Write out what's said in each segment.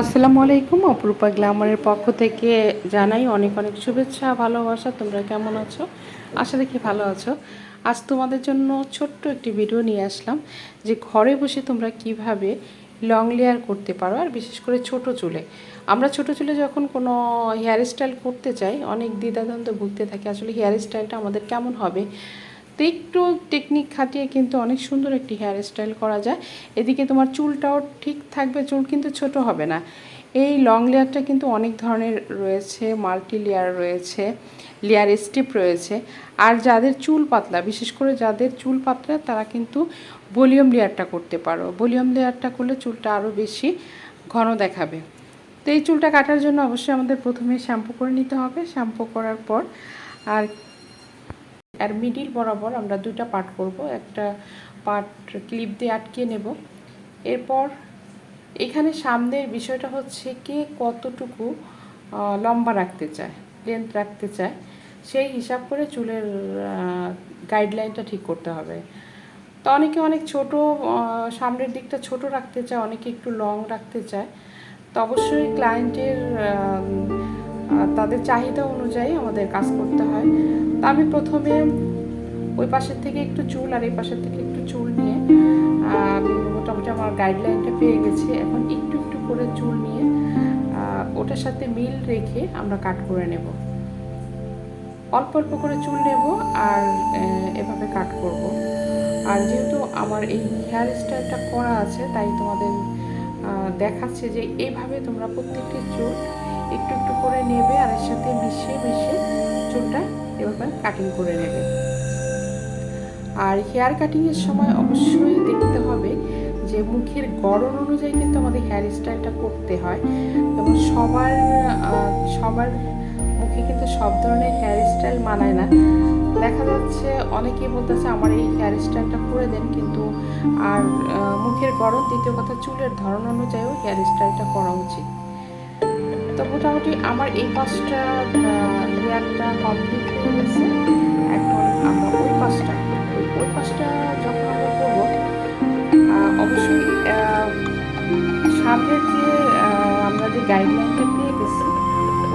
আসসালামু আলাইকুম, অপরূপা গ্ল্যামারের পক্ষ থেকে জানাই অনেক অনেক শুভেচ্ছা, ভালোবাসা। তোমরা কেমন আছো? আশা দেখি ভালো আছো। আজ তোমাদের জন্য ছোট্ট একটি ভিডিও নিয়ে আসলাম, যে ঘরে বসে তোমরা কীভাবে লং লেয়ার করতে পারো, আর বিশেষ করে ছোট চুলে। আমরা ছোট চুলে যখন কোনো হেয়ার স্টাইল করতে চাই, অনেক দ্বিধাদ্বন্দ্ব ভুগতে থাকি, আসলে হেয়ার স্টাইলটা আমাদের কেমন হবে? তো একটু টেকনিক খাটিয়ে কিন্তু অনেক সুন্দর একটি হেয়ার স্টাইল করা যায়। এদিকে তোমার চুলটাও ঠিক থাকবে, চুল কিন্তু ছোট হবে না। এই লং লেয়ারটা কিন্তু অনেক ধরনের রয়েছে মাল্টি লেয়ার রয়েছে লেয়ার স্টিপ রয়েছে। আর যাদের চুল পাতলা, বিশেষ করে যাদের চুল পাতলা, তারা কিন্তু ভলিউম লেয়ারটা করতে পারো। ভলিউম লেয়ারটা করলে চুলটা আরও বেশি ঘন দেখাবে। তো এই চুলটা কাটার জন্য অবশ্যই আমাদের প্রথমে শ্যাম্পু করে নিতে হবে। শ্যাম্পু করার পর আর আর মিডিল বরাবর আমরা দুটা পার্ট করব। একটা পার্ট ক্লিপ দিয়ে আটকে নেব। এরপর এখানে সামনের বিষয়টা হচ্ছে কে কতটুকু লম্বা রাখতে চায় লেন্থ রাখতে চায়। সেই হিসাব করে চুলের গাইডলাইনটা ঠিক করতে হবে। তো অনেকে অনেক ছোট সামনের দিকটা ছোট রাখতে চায়, অনেকে একটু লং রাখতে চায়। তো অবশ্যই ক্লায়েন্টের তাদের চাহিদা অনুযায়ী আমাদের কাজ করতে হয়। তা আমি প্রথমে ওই পাশের থেকে একটু চুল আর এই পাশের থেকে একটু চুল নিয়ে মোটামুটি আমার গাইডলাইনটা পেয়ে গেছি। এখন একটু একটু করে চুল নিয়ে ওটার সাথে মিল রেখে আমরা কাট করে নেব। অল্প অল্প করে চুল নেব আর এভাবে কাট করব। আর যেহেতু আমার এই হেয়ার স্টাইলটা করা আছে, তাই তোমাদের দেখাচ্ছে যে এইভাবে তোমরা প্রত্যেকটি চুল একটু একটু করে নেবে আর এর সাথে মিশিয়ে মিশিয়ে চুলটা এভাবে কাটিং করে নেবে। আর হেয়ার কাটিংয়ের সময় অবশ্যই দেখতে হবে যে মুখের গড়ন অনুযায়ী কিন্তু আমাদের হেয়ার স্টাইলটা করতে হয়। এবং সবার সবার মুখে কিন্তু সব ধরনের হেয়ার স্টাইল মানায় না। দেখা যাচ্ছে অনেকেই বলতেছে, আমার এই হেয়ার স্টাইলটা করে দেন। কিন্তু আর মুখের গরম দ্বিতীয় কথা চুলের ধরন অনুযায়ীও হেয়ার স্টাইলটা করা উচিত। তো মোটামুটি আমার এই পাঁচটা লেয়ারটা কমপ্লিট হয়ে গেছে। এখন আমরা ওই পাঁচটা ওই পাঁচটা যখন আমরা করব অবশ্যই সামনের যে আমরা যে গাইডলাইনটা পেয়ে গেছি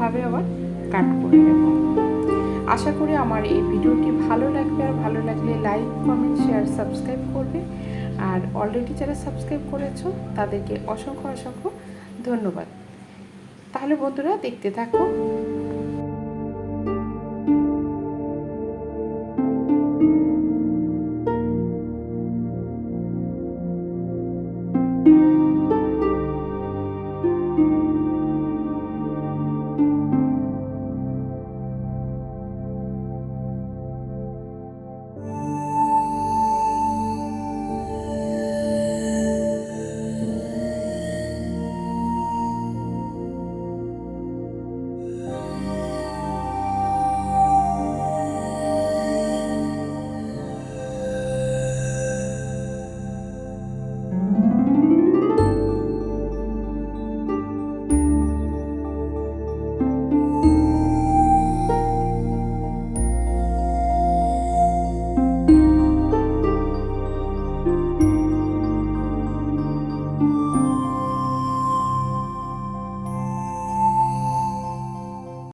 ওভাবে আবার কাট করে নেব। আশা করি আমার এই ভিডিওটি ভালো লাগবে। আর ভালো লাগলে লাইক কমেন্ট শেয়ার সাবস্ক্রাইব করবে। আর অলরেডি যারা সাবস্ক্রাইব করেছ, তাদেরকে অসংখ্য অসংখ্য ধন্যবাদ। তাহলে বন্ধুরা দেখতে থাকো।